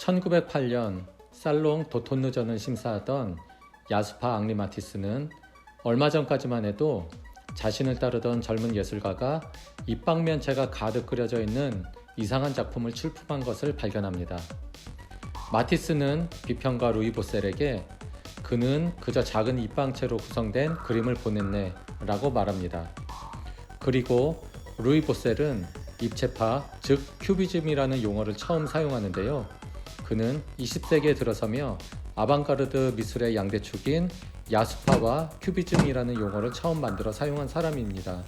1908년 살롱 도톤느전을 심사하던 야수파 앙리마티스는 얼마 전까지만 해도 자신을 따르던 젊은 예술가가 입방면체가 가득 그려져 있는 이상한 작품을 출품한 것을 발견합니다. 마티스는 비평가 루이 보셀에게 그는 그저 작은 입방체로 구성된 그림을 보냈네 라고 말합니다. 그리고 루이 보셀은 입체파, 즉 큐비즘이라는 용어를 처음 사용하는데요. 그는 20세기에 들어서며 아방가르드 미술의 양대축인 야수파와 큐비즘이라는 용어를 처음 만들어 사용한 사람입니다.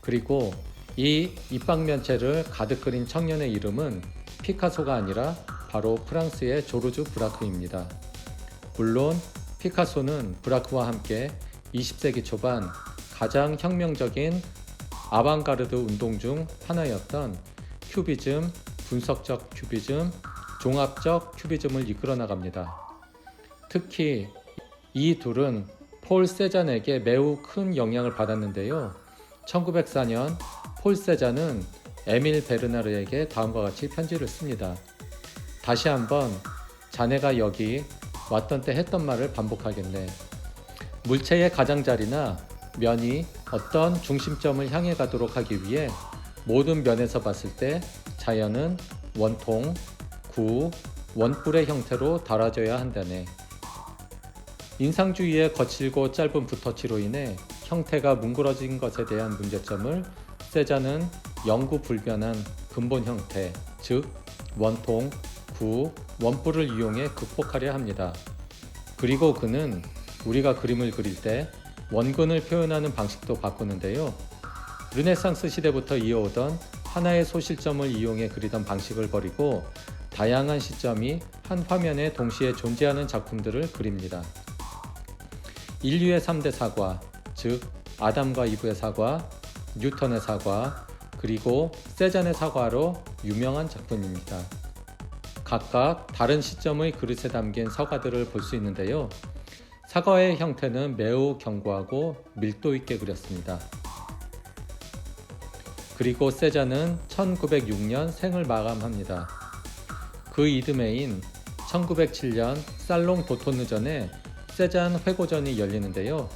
그리고 이 입방면체를 가득 그린 청년의 이름은 피카소가 아니라 바로 프랑스의 조르주 브라크입니다. 물론 피카소는 브라크와 함께 20세기 초반 가장 혁명적인 아방가르드 운동 중 하나였던 큐비즘, 분석적 큐비즘, 종합적 큐비즘을 이끌어 나갑니다. 특히 이 둘은 폴 세잔에게 매우 큰 영향을 받았는데요. 1904년 폴 세잔은 에밀 베르나르에게 다음과 같이 편지를 씁니다. 다시 한번 자네가 여기 왔던 때 했던 말을 반복하겠네. 물체의 가장자리나 면이 어떤 중심점을 향해 가도록 하기 위해 모든 면에서 봤을 때 자연은 원통, 구, 원뿔의 형태로 달아져야 한다네. 인상주의의 거칠고 짧은 붓터치로 인해 형태가 뭉그러진 것에 대한 문제점을 세자는 영구 불변한 근본 형태, 즉 원통, 구, 원뿔을 이용해 극복하려 합니다. 그리고 그는 우리가 그림을 그릴 때 원근을 표현하는 방식도 바꾸는데요. 르네상스 시대부터 이어오던 하나의 소실점을 이용해 그리던 방식을 버리고 다양한 시점이 한 화면에 동시에 존재하는 작품들을 그립니다. 인류의 3대 사과, 즉 아담과 이브의 사과, 뉴턴의 사과, 그리고 세잔의 사과로 유명한 작품입니다. 각각 다른 시점의 그릇에 담긴 사과들을 볼 수 있는데요. 사과의 형태는 매우 견고하고 밀도 있게 그렸습니다. 그리고 세자는 1906년 생을 마감합니다. 그 이듬해인 1907년 살롱 도토느전에 세잔 회고전이 열리는데요.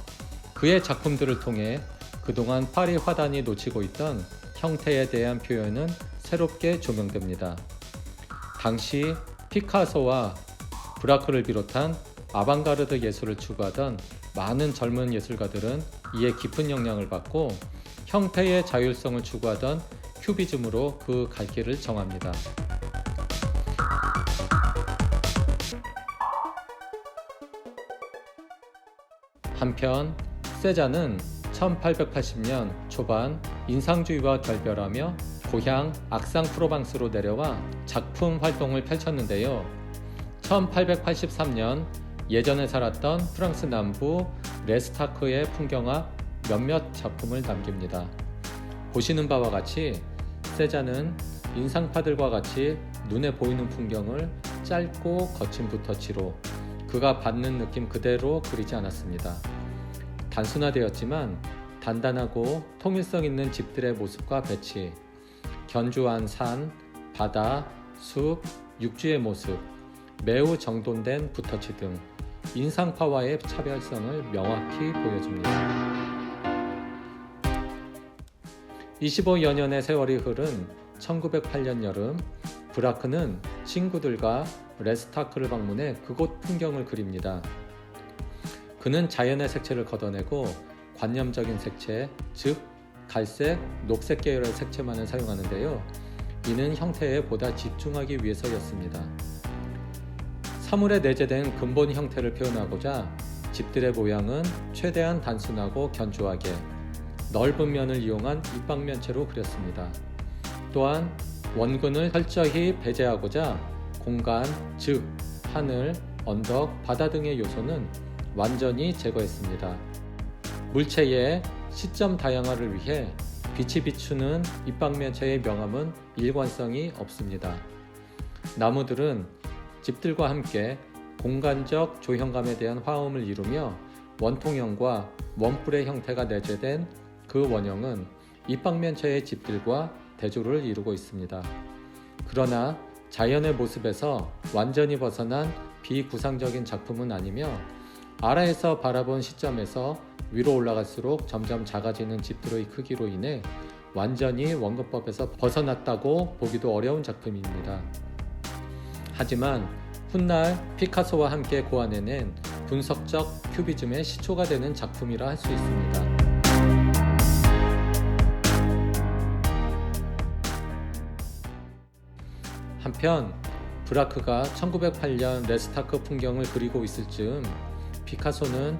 그의 작품들을 통해 그동안 파리 화단이 놓치고 있던 형태에 대한 표현은 새롭게 조명됩니다. 당시 피카소와 브라크를 비롯한 아방가르드 예술을 추구하던 많은 젊은 예술가들은 이에 깊은 영향을 받고 형태의 자율성을 추구하던 큐비즘으로 그 갈 길을 정합니다. 한편 세자는 1880년 초반 인상주의와 결별하며 고향 악상 프로방스로 내려와 작품 활동을 펼쳤는데요. 1883년 예전에 살았던 프랑스 남부 레스타크의 풍경화 몇몇 작품을 남깁니다. 보시는 바와 같이 세자는 인상파들과 같이 눈에 보이는 풍경을 짧고 거친 붓터치로 그가 받는 느낌 그대로 그리지 않았습니다. 단순화되었지만 단단하고 통일성 있는 집들의 모습과 배치, 견주한 산, 바다, 숲, 육지의 모습, 매우 정돈된 붓터치 등 인상파와의 차별성을 명확히 보여줍니다. 25여 년의 세월이 흐른 1908년 여름, 브라크는 친구들과 레스타크를 방문해 그곳 풍경을 그립니다. 그는 자연의 색채를 걷어내고 관념적인 색채, 즉 갈색, 녹색 계열의 색채만을 사용하는데요. 이는 형태에 보다 집중하기 위해서였습니다. 사물에 내재된 근본 형태를 표현하고자 집들의 모양은 최대한 단순하고 견조하게 넓은 면을 이용한 입방면체로 그렸습니다. 또한 원근을 철저히 배제하고자 공간, 즉 하늘, 언덕, 바다 등의 요소는 완전히 제거했습니다. 물체의 시점 다양화를 위해 빛이 비추는 입방면체의 명암은 일관성이 없습니다. 나무들은 집들과 함께 공간적 조형감에 대한 화음을 이루며 원통형과 원뿔의 형태가 내재된 그 원형은 입방면체의 집들과 대조를 이루고 있습니다. 그러나 자연의 모습에서 완전히 벗어난 비구상적인 작품은 아니며 아래에서 바라본 시점에서 위로 올라갈수록 점점 작아지는 집들의 크기로 인해 완전히 원근법에서 벗어났다고 보기도 어려운 작품입니다. 하지만 훗날 피카소와 함께 고안해낸 분석적 큐비즘의 시초가 되는 작품이라 할 수 있습니다. 한편 브라크가 1908년 레스타크 풍경을 그리고 있을 즈음 피카소는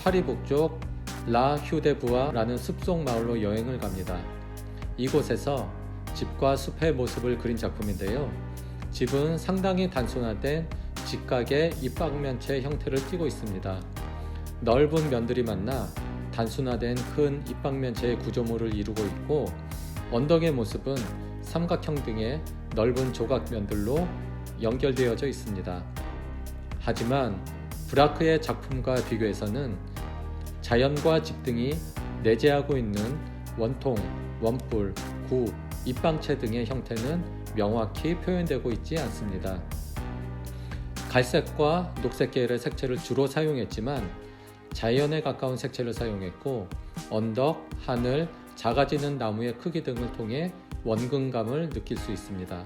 파리 북쪽 라 휴데부아라는 숲속 마을로 여행을 갑니다. 이곳에서 집과 숲의 모습을 그린 작품인데요. 집은 상당히 단순화된 직각의 입방면체 형태를 띠고 있습니다. 넓은 면들이 만나 단순화된 큰 입방면체의 구조물을 이루고 있고 언덕의 모습은 삼각형 등의 넓은 조각면들로 연결되어져 있습니다. 하지만 브라크의 작품과 비교해서는 자연과 집 등이 내재하고 있는 원통, 원뿔, 구, 입방체 등의 형태는 명확히 표현되고 있지 않습니다. 갈색과 녹색 계열의 색채를 주로 사용했지만 자연에 가까운 색채를 사용했고 언덕, 하늘, 작아지는 나무의 크기 등을 통해 원근감을 느낄 수 있습니다.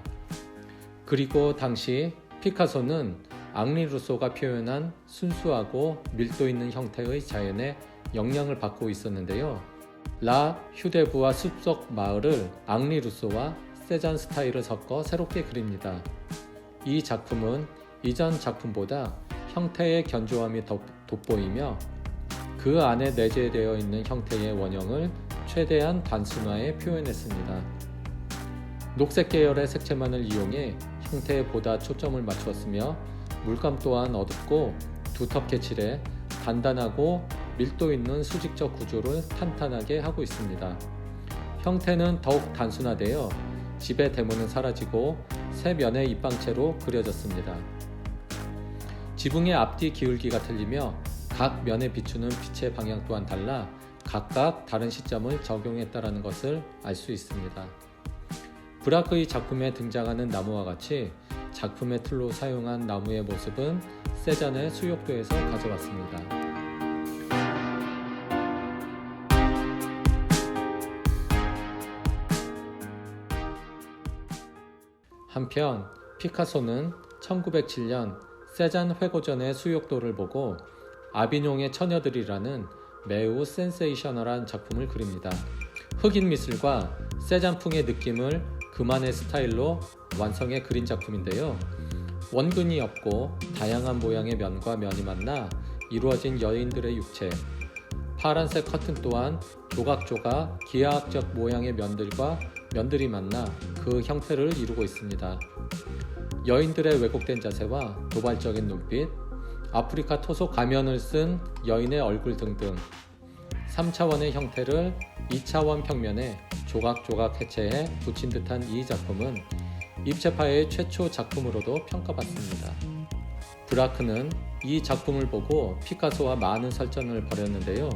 그리고 당시 피카소는 앙리 루소가 표현한 순수하고 밀도 있는 형태의 자연에 영향을 받고 있었는데요. 라 휴데부와 숲속 마을을 앙리 루소와 세잔 스타일을 섞어 새롭게 그립니다. 이 작품은 이전 작품보다 형태의 견조함이 더 돋보이며 그 안에 내재되어 있는 형태의 원형을 최대한 단순화해 표현했습니다. 녹색 계열의 색채만을 이용해 형태에 보다 초점을 맞추었으며 물감 또한 어둡고 두텁게 칠해 단단하고 밀도 있는 수직적 구조를 탄탄하게 하고 있습니다. 형태는 더욱 단순화되어 집의 대문은 사라지고 새 면의 입방체로 그려졌습니다. 지붕의 앞뒤 기울기가 틀리며 각 면에 비추는 빛의 방향 또한 달라 각각 다른 시점을 적용했다는 것을 알 수 있습니다. 브라크의 작품에 등장하는 나무와 같이 작품의 틀로 사용한 나무의 모습은 세잔의 수욕도에서 가져왔습니다. 한편 피카소는 1907년 세잔 회고전의 수욕도를 보고 아비뇽의 처녀들이라는 매우 센세이셔널한 작품을 그립니다. 흑인 미술과 세잔풍의 느낌을 그만의 스타일로 완성해 그린 작품인데요. 원근이 없고 다양한 모양의 면과 면이 만나 이루어진 여인들의 육체, 파란색 커튼 또한 조각조각 기하학적 모양의 면들과 면들이 만나 그 형태를 이루고 있습니다. 여인들의 왜곡된 자세와 도발적인 눈빛, 아프리카 토속 가면을 쓴 여인의 얼굴 등등 3차원의 형태를 2차원 평면에 조각조각 해체해 붙인 듯한 이 작품은 입체파의 최초 작품으로도 평가받습니다. 브라크는 이 작품을 보고 피카소와 많은 설전을 벌였는데요.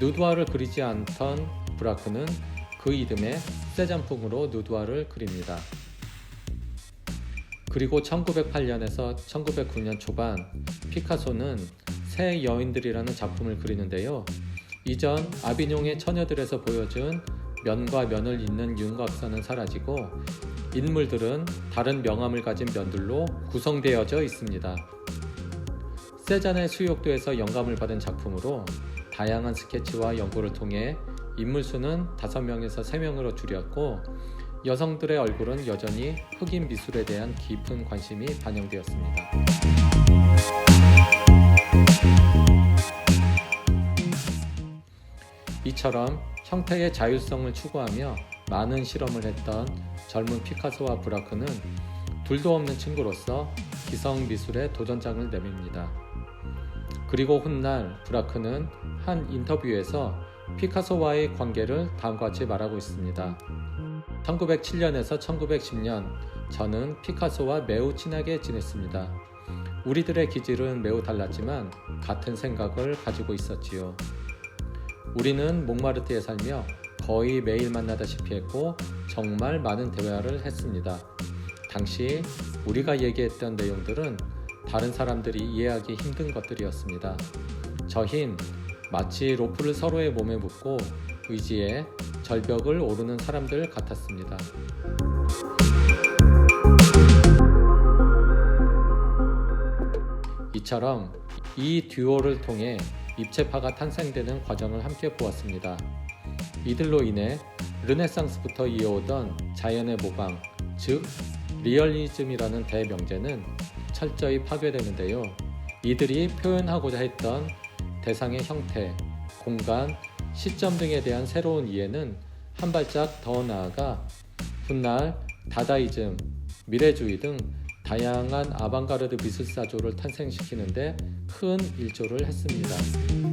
누드화를 그리지 않던 브라크는 그 이듬해 세잔풍으로 누드화를 그립니다. 그리고 1908년에서 1909년 초반 피카소는 새 여인들이라는 작품을 그리는데요. 이전 아비뇽의 처녀들에서 보여준 면과 면을 잇는 윤곽선은 사라지고 인물들은 다른 명암을 가진 면들로 구성되어져 있습니다. 세잔의 수욕도에서 영감을 받은 작품으로 다양한 스케치와 연구를 통해 인물 수는 5명에서 3명으로 줄였고 여성들의 얼굴은 여전히 흑인 미술에 대한 깊은 관심이 반영되었습니다. 이처럼 형태의 자율성을 추구하며 많은 실험을 했던 젊은 피카소와 브라크는 둘도 없는 친구로서 기성 미술의 도전장을 내밉니다. 그리고 훗날 브라크는 한 인터뷰에서 피카소와의 관계를 다음과 같이 말하고 있습니다. 1907년에서 1910년 저는 피카소와 매우 친하게 지냈습니다. 우리들의 기질은 매우 달랐지만 같은 생각을 가지고 있었지요. 우리는 몽마르트에 살며 거의 매일 만나다시피 했고 정말 많은 대화를 했습니다. 당시 우리가 얘기했던 내용들은 다른 사람들이 이해하기 힘든 것들이었습니다. 저흰 마치 로프를 서로의 몸에 묶고 의지에 절벽을 오르는 사람들 같았습니다. 이처럼 이 듀오를 통해 입체파가 탄생되는 과정을 함께 보았습니다. 이들로 인해 르네상스부터 이어오던 자연의 모방, 즉 리얼리즘이라는 대명제는 철저히 파괴되는데요. 이들이 표현하고자 했던 대상의 형태, 공간, 시점 등에 대한 새로운 이해는 한 발짝 더 나아가 훗날 다다이즘, 미래주의 등 다양한 아방가르드 미술사조를 탄생시키는데 큰 일조를 했습니다.